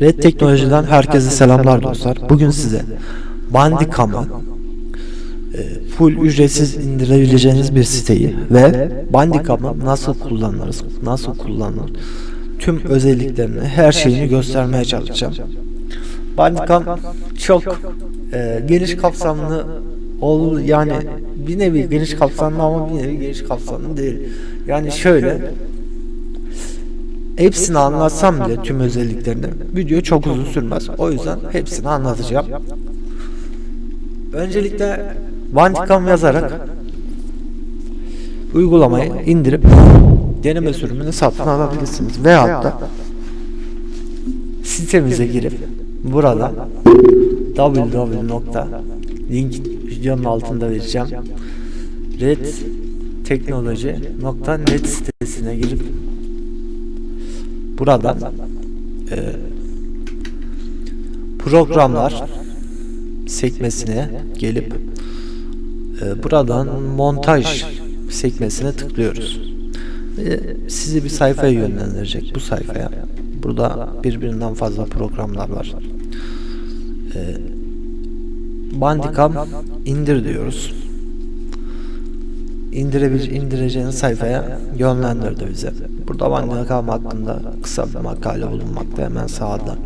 Red Teknoloji'den herkese selamlar dostlar. Bugün size Bandicam'ı e, full ücretsiz indirebileceğiniz bir siteyi ve Bandicam'ı nasıl kullanırız, nasıl kullanılır, tüm özelliklerini, her şeyini göstermeye çalışacağım. Bandicam çok e, geniş kapsamlı ol yani bir nevi geniş kapsamlı ama bir nevi geniş kapsamlı değil. Yani şöyle hepsini anlatsam bile tüm özelliklerini video çok uzun sürmez. O yüzden hepsini anlatacağım. Öncelikle Bandicam yazarak uygulamayı indirip deneme sürümünü satın alabilirsiniz. Veyahut da sitemize girip burada www. link videonun altında vereceğim. redteknoloji.net sitesine girip buradan e, programlar sekmesine gelip e, buradan montaj sekmesine tıklıyoruz. Ve sizi bir sayfaya yönlendirecek bu sayfaya. Burada birbirinden fazla programlar var. E, Bandicam indir diyoruz. İndirebil indireceğiniz sayfaya yönlendirdi bize. Burada Bandicam hakkında kısa bir makale bulunmakta hemen sağda.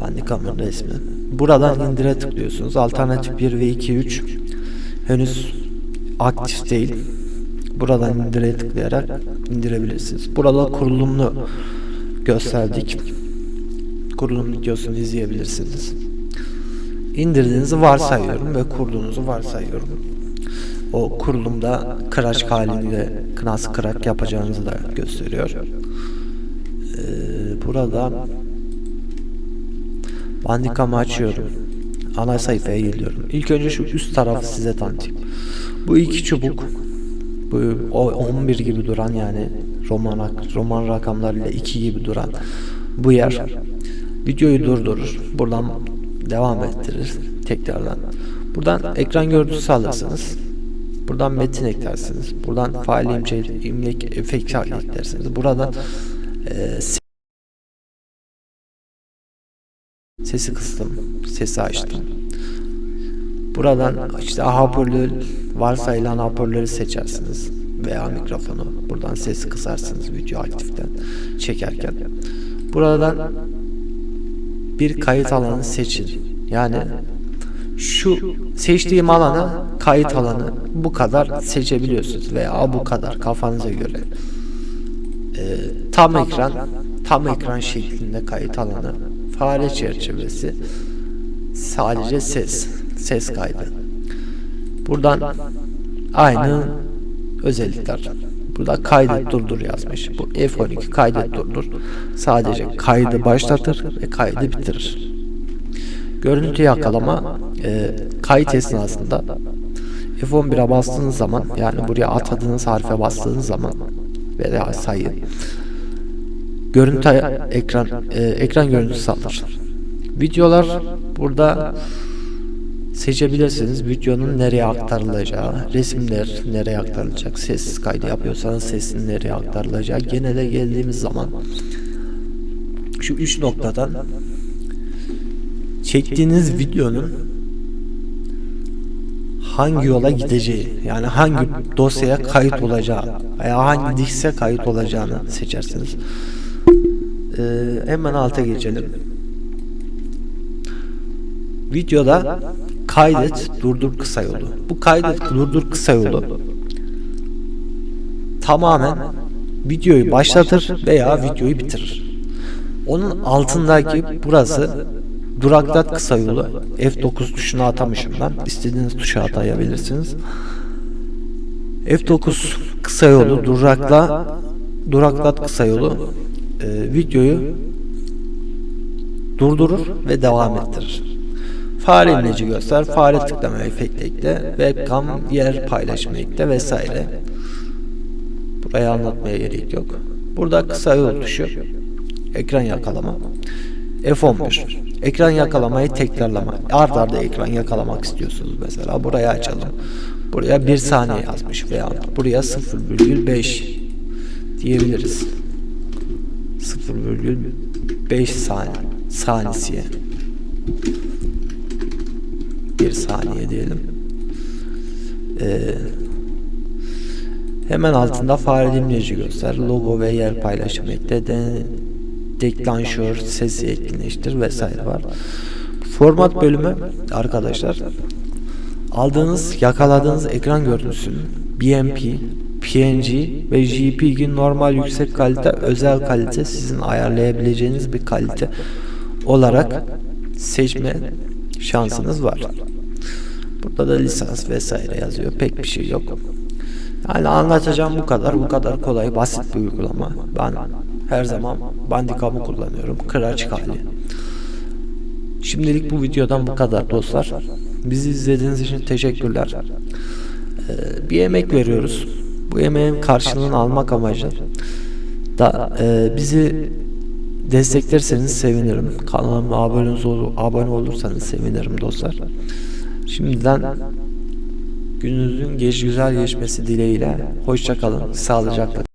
Bandicam'ın resmi. Buradan indire tıklıyorsunuz. Alternatif 1 ve 2 3 henüz aktif değil. Buradan indire tıklayarak indirebilirsiniz. Burada kurulumlu gösterdik. Kurulum videosunu izleyebilirsiniz. İndirdiğinizi varsayıyorum ve kurduğunuzu varsayıyorum. O kurulumda crash halinde nasıl crack yapacağınızı da gösteriyor. Ee, burada Bandicam'ı açıyorum. Ana sayfaya geliyorum. İlk önce şu üst tarafı size tanıtayım. Bu iki çubuk bu o 11 gibi duran yani roman roman rakamlarıyla 2 gibi duran bu yer videoyu durdurur. Buradan devam ettirir tekrardan. Buradan ekran görüntüsü alırsınız. Buradan metin eklersiniz. Buradan fail imce, imlek efekt eklersiniz. Buradan e, sesi kıstım, sesi açtım. Buradan işte hoparlör varsayılan hoparlörü seçersiniz veya mikrofonu. Buradan sesi kısarsınız video aktiften çekerken. Buradan bir kayıt alanı seçin. Yani şu seçtiğim alana kayıt alanı bu kadar seçebiliyorsunuz veya bu kadar kafanıza göre. Ee, tam ekran tam ekran şeklinde kayıt alanı fare çerçevesi sadece ses ses kaydı. Buradan aynı özellikler. Burada kaydet durdur yazmış. Bu F12 kaydet durdur. Sadece kaydı başlatır ve kaydı bitirir. Görüntü yakalama e, kayıt esnasında F11'e bastığınız zaman yani buraya atadığınız harfe bastığınız zaman veya sayı görüntü ekran e, ekran görüntüsü alır. Videolar burada seçebilirsiniz videonun nereye aktarılacağı, resimler nereye aktarılacak, ses kaydı yapıyorsanız sesin nereye aktarılacağı. Genele geldiğimiz zaman şu üç noktadan çektiğiniz videonun hangi yola gideceği yani hangi dosyaya kayıt olacağı veya hangi dişse kayıt olacağını seçersiniz. Ee, hemen alta geçelim. Videoda kaydet durdur kısa yolu. Bu kaydet durdur kısa yolu tamamen videoyu başlatır veya videoyu bitirir. Onun altındaki burası duraklat kısa yolu. F9 tuşuna atamışım ben. İstediğiniz tuşa atayabilirsiniz. F9 kısa yolu durakla duraklat kısa yolu e, videoyu durdurur ve devam ettirir. Fare imleci göster, fare tıklama efekti ekle, webcam yer paylaşma ekle vesaire. Burayı anlatmaya gerek yok. Burada kısa yol tuşu, ekran yakalama, F11, ekran yakalamayı tekrarlama. Ard arda ekran yakalamak istiyorsunuz mesela. Burayı açalım. Buraya 1 saniye yazmış veya buraya 0,5 diyebiliriz. 0,5 saniye saniyesiye. Bir saniye diyelim. Ee, hemen altında fare dimleci göster. Logo ve yer paylaşım ekle. De, deklanşör, sesi etkinleştir vesaire var. Format bölümü arkadaşlar aldığınız, yakaladığınız ekran görüntüsünün BMP, PNG ve JPG normal yüksek kalite, özel kalite sizin ayarlayabileceğiniz bir kalite olarak seçme şansınız var. Burada da lisans vesaire yazıyor. Pek bir şey yok. Yani anlatacağım bu kadar. Bu kadar kolay, basit bir uygulama. Ben her zaman Bandicam'ı kullanıyorum. Kıraç hali. Şimdilik bu videodan bu kadar dostlar. Bizi izlediğiniz için teşekkürler. Ee, bir emek veriyoruz. Bu emeğin karşılığını almak amacı da e, bizi desteklerseniz sevinirim. Kanalıma abone, ol, abone olursanız sevinirim dostlar. Şimdiden gününüzün geç güzel geçmesi dileğiyle hoşça kalın, sağlıcakla.